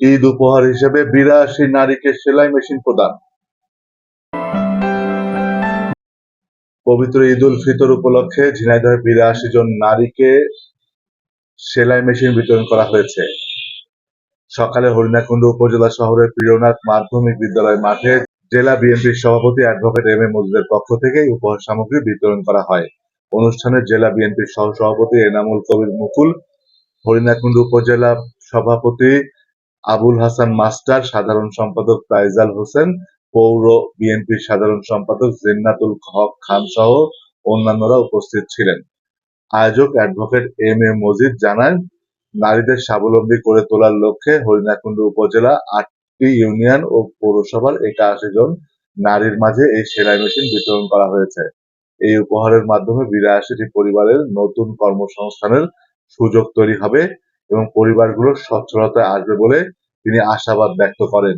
ঈদ উপহার হিসেবে বিরাশি নারীকে সেলাই মেশিন প্রদান। পবিত্র ঈদ উল ফিতর উপলক্ষে ঝিনাইদহে বিরাশি জন নারীকে সেলাই মেশিন বিতরণ করা হয়েছে। সকালে হরিণাকুণ্ড উপজেলা শহরের প্রিয়নাথ মাধ্যমিক বিদ্যালয় মাঠে জেলা বিএনপির সভাপতি অ্যাডভোকেট এম এ মজুদের পক্ষ থেকে উপহার সামগ্রী বিতরণ করা হয়। অনুষ্ঠানে জেলা বিএনপির সহ সভাপতি এনামুল কবির মুকুল, হরিণাকুণ্ড উপজেলা সভাপতি আবুল হাসান মাস্টার, সাধারণ সম্পাদক ফাইজাল হোসেন, পৌর বিএনপির সাধারণ সম্পাদক জিন্নাতুল হক খান সহ অন্যান্যরা উপস্থিত ছিলেন। আয়োজক অ্যাডভোকেট এম এ মজিদ জানান, নারীদের স্বাবলম্বী করে তোলার লক্ষ্যে হরিণাকুণ্ড উপজেলা আটটি ইউনিয়ন ও পৌরসভার একাশি জন নারীর মাঝে এই সেলাই মেশিন বিতরণ করা হয়েছে। এই উপহারের মাধ্যমে বিরাশিটি পরিবারের নতুন কর্মসংস্থানের সুযোগ তৈরি হবে। এবং পরিবারগুলো সচ্ছলতায় আসবে বলে তিনি আশাবাদ ব্যক্ত করেন।